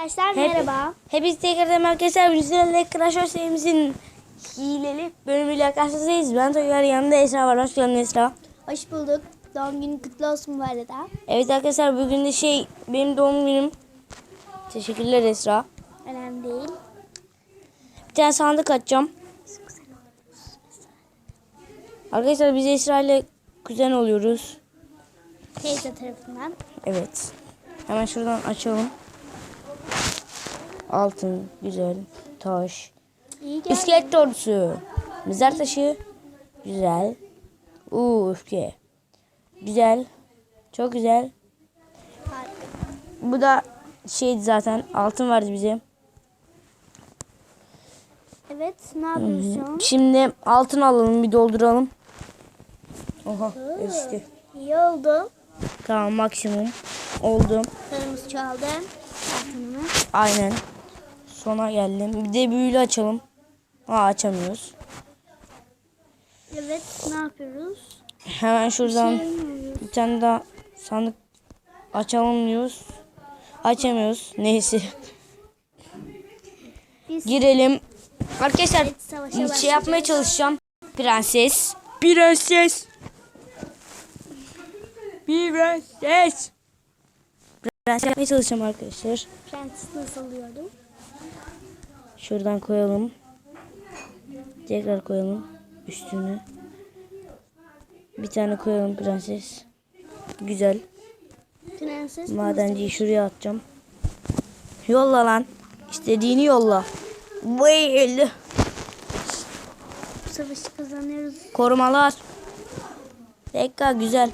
Arkadaşlar Hep- merhaba. Hepiniz tekrardan arkadaşlar bizlerle Crash House serimizin hileli bölümüyle karşınızdayız. Ben Toygar yanında Esra var. Hoş geldin Esra. Hoş bulduk. Doğum günün kutlu olsun bu arada. Evet arkadaşlar bugün de şey benim doğum günüm. Teşekkürler Esra. Önemli değil. Bir tane sandık açacağım. Arkadaşlar biz Esra ile kuzen oluyoruz. Teyze tarafından. Evet. Hemen şuradan açalım. Altın, güzel, taş. İskelet ordusu. Mezar taşı. Güzel. Uuu öfke. Güzel. Çok güzel. Bu da şeydi zaten. Altın vardı bize. Evet ne yapıyorsun? Şimdi altın alalım bir dolduralım. Oha eski. İyi oldu. Tamam maksimum. Oldu. Paramız çoğaldı. Altınımı. Aynen. Sona geldim. Bir de büyülü açalım. Aa açamıyoruz. Evet ne yapıyoruz? Hemen şuradan Şey bir tane daha sandık açalım diyoruz. Açamıyoruz. Neyse. Biz Girelim. Arkadaşlar Evet, şey yapmaya çalışacağım. Prenses. Prenses. Prenses. Prenses yapmaya çalışacağım arkadaşlar. Prenses nasıl alıyordum? Şuradan koyalım. Tekrar koyalım üstüne. Bir tane koyalım prenses. Güzel. Prenses Madenciyi şuraya atacağım. Yolla lan. İstediğini yolla. Bu savaşı kazanıyoruz. Korumalar. Dakika güzel.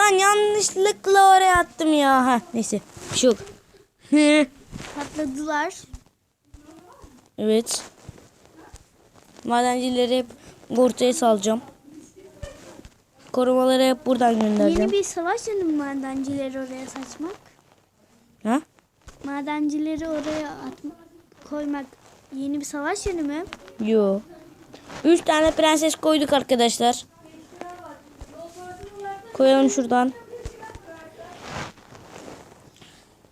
Lan yanlışlıkla oraya attım ya. Ha neyse. Bir şey yok. Patladılar. Evet. Madencileri hep ortaya salacağım. Korumaları hep buradan göndereceğim. Yeni bir savaş yönü mü madencileri oraya saçmak? Ha? Madencileri oraya atmak, koymak yeni bir savaş yönü mü? Yo. Üç tane prenses koyduk arkadaşlar. Koyalım şuradan.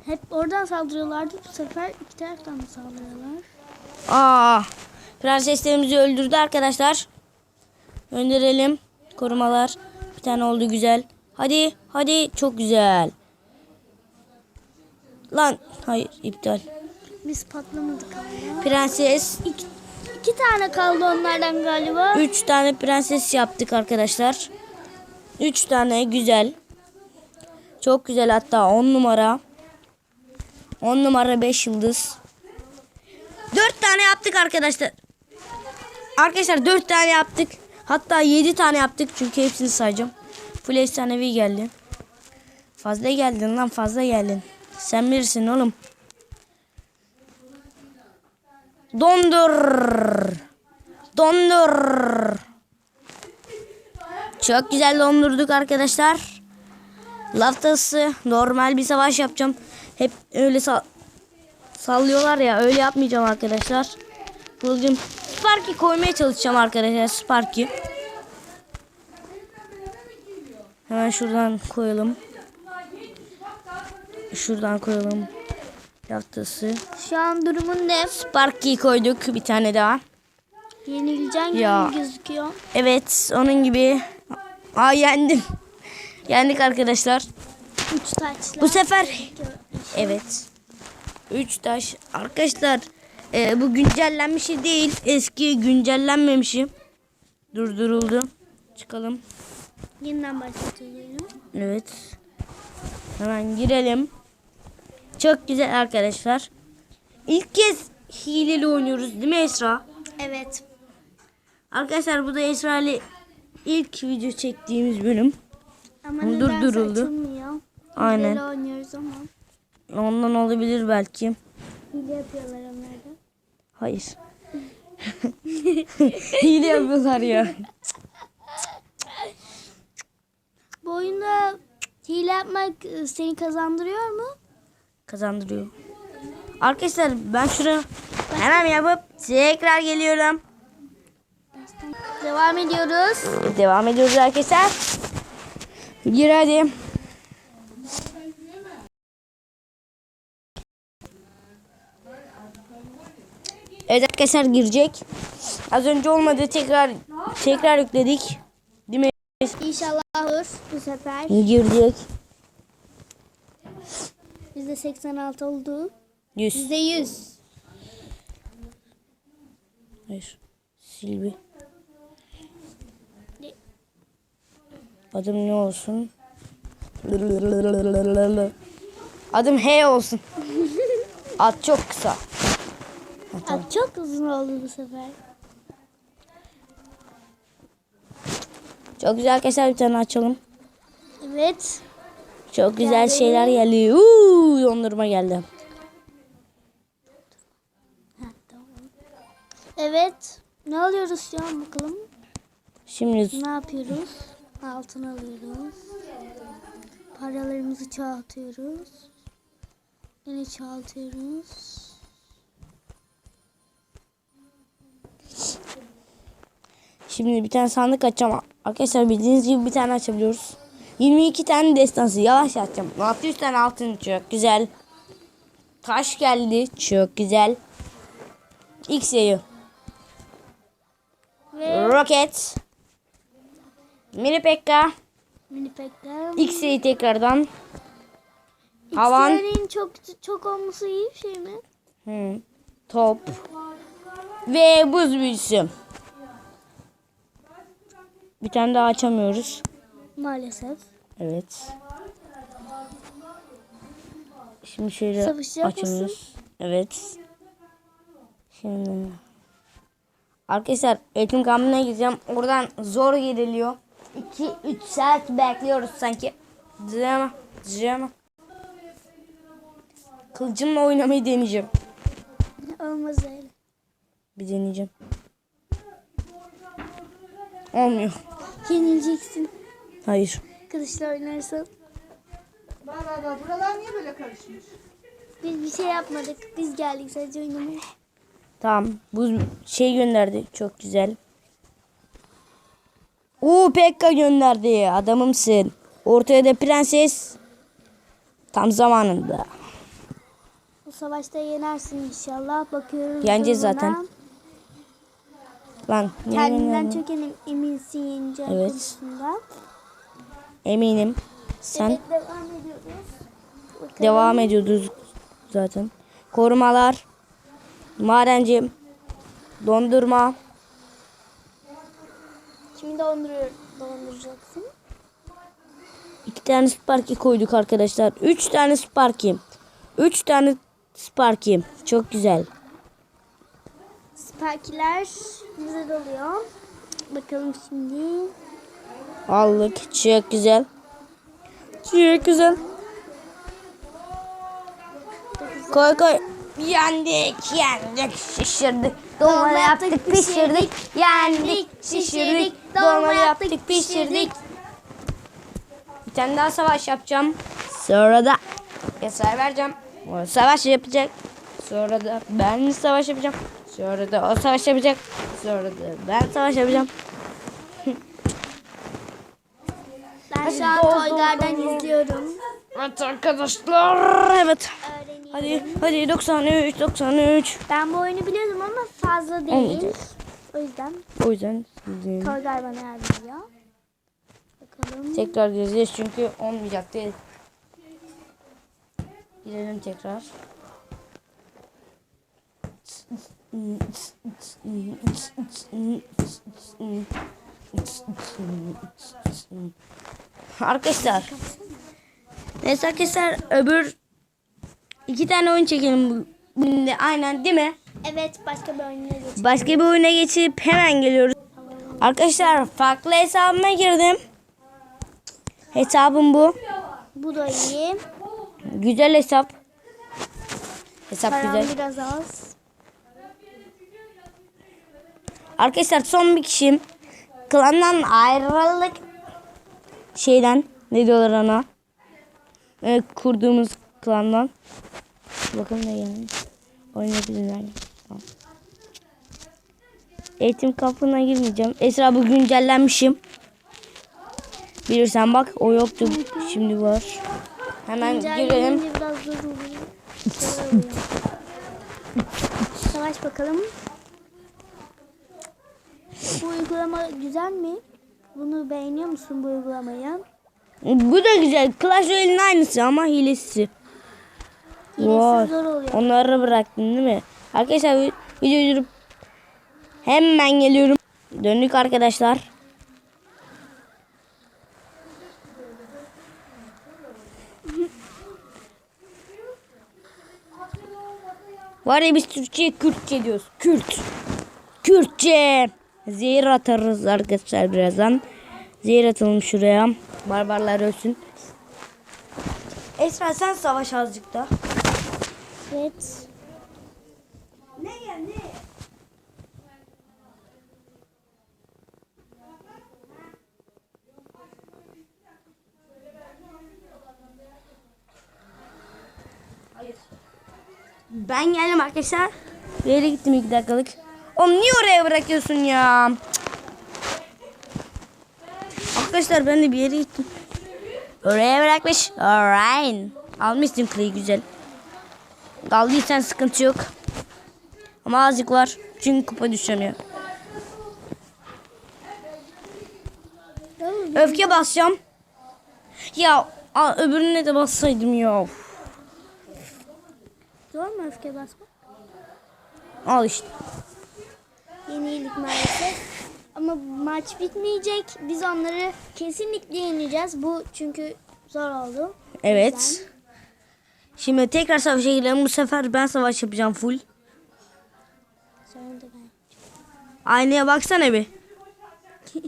Hep oradan saldırıyorlardı. Bu sefer iki taraftan da saldırıyorlar. Aa, prenseslerimizi öldürdü arkadaşlar. Gönderelim. Korumalar. Bir tane oldu güzel. Hadi, hadi. Çok güzel. Lan, hayır iptal. Biz patlamadık ama. Prenses. İki, iki tane kaldı onlardan galiba. Üç tane prenses yaptık arkadaşlar. Üç tane güzel. Çok güzel hatta on numara. On numara beş yıldız. Dört tane yaptık arkadaşlar. Arkadaşlar dört tane yaptık. Hatta yedi tane yaptık çünkü hepsini sayacağım. Full efsanevi geldi. Fazla geldin lan fazla geldin. Sen bilirsin oğlum. Dondur. Dondur. Çok güzel dondurduk arkadaşlar. Laftası normal bir savaş yapacağım. Hep öyle sa- sallıyorlar ya öyle yapmayacağım arkadaşlar. Kılıcım Sparky koymaya çalışacağım arkadaşlar Sparky. Hemen şuradan koyalım. Şuradan koyalım. Laftası. Şu an durumun ne? Sparky koyduk bir tane daha. Yenileceğin Ya. gibi gözüküyor. Evet onun gibi. Aa yendim. Yendik arkadaşlar. Üç taçla. Bu sefer evet. 3 taş. Arkadaşlar e, bu güncellenmiş değil. Eski güncellenmemişi. Durduruldu. Çıkalım. Yeniden başlatıyorum. Evet. Hemen girelim. Çok güzel arkadaşlar. İlk kez hileli oynuyoruz değil mi Esra? Evet. Arkadaşlar bu da Esra ile ilk video çektiğimiz bölüm. Ama Dur, nedense duruldu. açılmıyor. Aynen. Hile oynuyoruz ama. Ondan olabilir belki. Hile yapıyorlar onlar da. Hayır. Hile yapıyorlar ya. Bu oyunda hile yapmak e, seni kazandırıyor mu? Kazandırıyor. Arkadaşlar ben şunu hemen yapıp tekrar geliyorum. Devam ediyoruz. Devam ediyoruz arkadaşlar. Gir hadi. Evet arkadaşlar girecek. Az önce olmadı tekrar tekrar yükledik. Değil mi? İnşallah olur bu sefer. Girecek. Bizde 86 oldu. 100. Bizde 100. Hayır. Sil bir. Adım ne olsun? Adım H olsun. Ad çok kısa. Aa, çok uzun oldu bu sefer. Çok güzel arkadaşlar bir tane açalım. Evet. Çok güzel Geldi. şeyler geliyor. Uuu, dondurma geldi. Evet. Ne alıyoruz an bakalım. Şimdi Ne yapıyoruz? Altın alıyoruz. Paralarımızı çoğaltıyoruz. Yine çoğaltıyoruz. Şimdi bir tane sandık açacağım. Arkadaşlar bildiğiniz gibi bir tane açabiliyoruz. 22 tane destansı. Yavaş açacağım. 600 tane altın çok güzel. Taş geldi. Çok güzel. X yayı. Ve Roket. Mini Pekka. mini pekler. X yayı tekrardan. Havan. X'lerin çok çok olması iyi bir şey mi? Hı. Top. Ve buz büyüsü. Bir tane daha açamıyoruz. Maalesef. Evet. Şimdi şöyle Savaşacak açıyoruz. Evet. Şimdi Arkadaşlar eğitim kampına gideceğim. Oradan zor geliliyor. 2-3 saat bekliyoruz sanki. Diyemem. Diyemem. Kılıcımla oynamayı deneyeceğim. Olmaz öyle. Bir deneyeceğim. Olmuyor. Yenileceksin. Hayır. Kılıçla oynarsan. Bak bak buralar niye böyle karışmış? Biz bir şey yapmadık. Biz geldik sadece oynamaya. Tamam. Bu şey gönderdi. Çok güzel. Oo Pekka gönderdi. Adamımsın. Ortaya da prenses. Tam zamanında. Bu savaşta yenersin inşallah. Bakıyoruz. Yeneceğiz zaten. Lan. Kendinden çok emin, eminsin yeneceğin Evet. konusunda. Eminim. Sen Evet devam ediyoruz. Bakalım. devam ediyordunuz zaten. Korumalar. Madenci. Dondurma. Şimdi donduruyor, donduracaksın. İki tane Sparky koyduk arkadaşlar. Üç tane Sparky. Üç tane Sparky. Çok güzel. Sparkiler güzel oluyor. Bakalım şimdi. Aldık. Çok güzel. Çok güzel. Koy koy. Yendik, yendik, şişirdik. Dolma yaptık, pişirdik. Yendik, şişirdik. Dolma yaptık, pişirdik. Bir tane daha savaş yapacağım. Sonra da eser vereceğim. O savaş yapacak. Sonra da ben savaş yapacağım. Sonra da o savaş yapacak. Sonra da ben savaş yapacağım. Ben şu an Toygar'dan izliyorum. Evet arkadaşlar. Evet. Hadi hadi 93 93. Ben bu oyunu biliyordum ama fazla değil. Olmayacak. O yüzden O yüzden Toygar bana yardım ediyor. Bakalım. tekrar gireceğiz çünkü olmayacak değil. Girelim tekrar. Arkadaşlar. Neyse arkadaşlar öbür iki tane oyun çekelim bu- bugün de aynen değil mi? Evet başka bir oyuna geçelim. Başka bir oyuna geçip hemen geliyoruz. Arkadaşlar farklı hesabıma girdim. Hesabım bu. Bu da iyi. Güzel hesap. Hesap Param güzel. biraz az. Arkadaşlar son bir kişiyim. Klandan ayrılık şeyden ne diyorlar ona? Ee, kurduğumuz klandan. Bakalım ne gelmiş. Oynayabilirler. Tamam. Eğitim kampına girmeyeceğim. Esra bu güncellenmişim. Bilirsen bak o yoktu. Şimdi var. Hemen girelim. Savaş bakalım. Bu uygulama güzel mi? Bunu beğeniyor musun bu uygulamayı? Bu da güzel. Clash Royale'in aynısı ama hilesi. Vay. zor oluyor. Onları bıraktın değil mi? Arkadaşlar vi- videoyu durup hemen geliyorum. Döndük arkadaşlar. Var ya biz Türkçe Kürtçe diyoruz. Kürt. Kürtçe. Zehir atarız arkadaşlar birazdan. Zehir atalım şuraya. Barbarlar ölsün. Esra sen savaş azıcık da. Evet. Ne ya ne? Ben geldim arkadaşlar. Bir yere gittim iki dakikalık. Oğlum niye oraya bırakıyorsun ya? Arkadaşlar ben de bir yere gittim. Oraya bırakmış. Alright. Almışsın klayı güzel. Kaldıysan sıkıntı yok. Ama azıcık var. Çünkü kupa düşemiyor. Öfke basacağım. Ya a, öbürüne de bassaydım ya. Zor mu öfke basmak? Al işte. Yenilik maalesef. Ama maç bitmeyecek. Biz onları kesinlikle yeneceğiz. Bu çünkü zor oldu. Evet. Şimdi tekrar savaşa girelim. Bu sefer ben savaş yapacağım full. Sonra da ben. Aynaya baksana bir.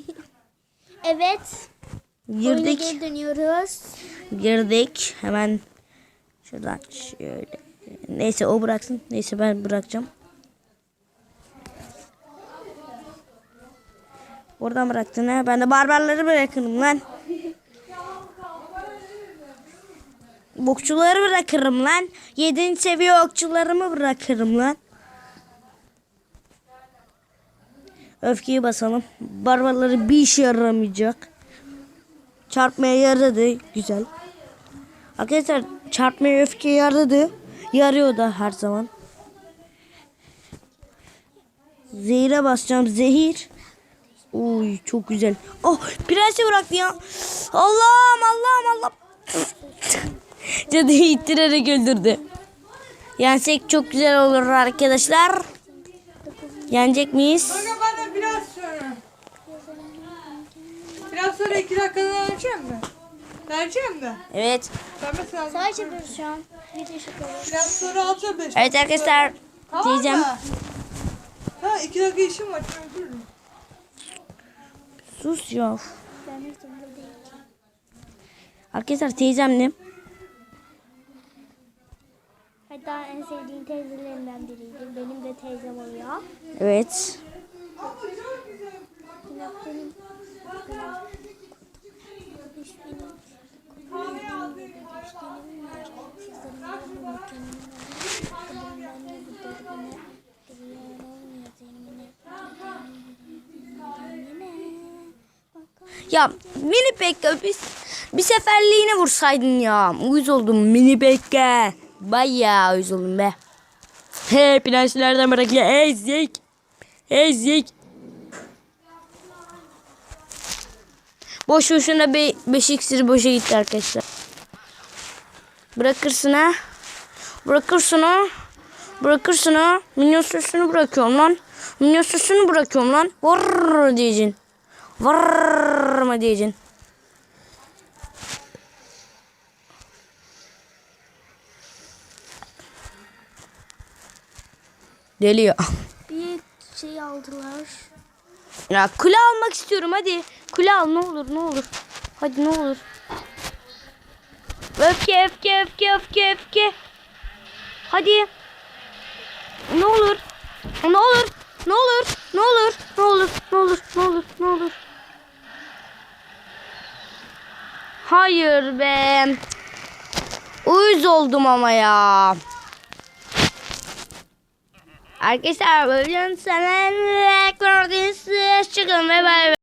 Evet. Girdik. geri dönüyoruz. Girdik. Hemen şuradan şöyle. Neyse o bıraksın. Neyse ben bırakacağım. Oradan bıraktın ha. Ben de barbarları bırakırım lan. Okçuları bırakırım lan. Yedinci seviye okçularımı bırakırım lan. Öfkeyi basalım. Barbarları bir işe yaramayacak. Çarpmaya yaradı. Güzel. Arkadaşlar çarpmaya öfke yaradı. Yarıyor da her zaman. Zehire basacağım. Zehir. Uy çok güzel. Oh prensi bıraktı ya. Allah'ım Allah'ım Allah'ım. Cadıyı ittirerek öldürdü. Yensek çok güzel olur arkadaşlar. Yenecek miyiz? Sonra bana biraz sonra. Biraz sonra iki dakikada vereceğim mi? Vereceğim mi? Evet. Ben mesela Savaş yapıyoruz şu an. Biraz sonra alacağım beş. Evet arkadaşlar. Tamam Diyeceğim. mı? Ha iki dakika işim var. şimdi Öldürürüm. Sus ya. Arkadaşlar teyzemle Hatta en sevdiğim teyzelerinden biriydi. Benim de teyzem oluyor. Evet. Ya mini pekka bir, bir seferliğine vursaydın ya. Uyuz oldum mini pekka. Bayağı uyuz oldum be. He prenslerden bırak ya. Ezik. Ezik. Boş boşuna be, beş iksiri boşa gitti arkadaşlar. Bırakırsın ha. Bırakırsın ha. Bırakırsın ha. Minyon sürüsünü bırakıyorum lan. Minyon sürüsünü bırakıyorum lan. Vurr diyeceksin. Vurr mı diyeceksin. Deliyor. bir şey aldılar. Ya kule almak istiyorum hadi. Kule al ne olur ne olur. Hadi ne olur. Öfke öfke öfke öfke öfke. Hadi. Ne olur. Ne olur. Ne olur. Ne olur. Ne olur. Ne olur. Ne olur. Ne olur. Hayır be. Uyuz oldum ama ya. Arkadaşlar bugün sana gördüğünüz çıkın ve bay bay.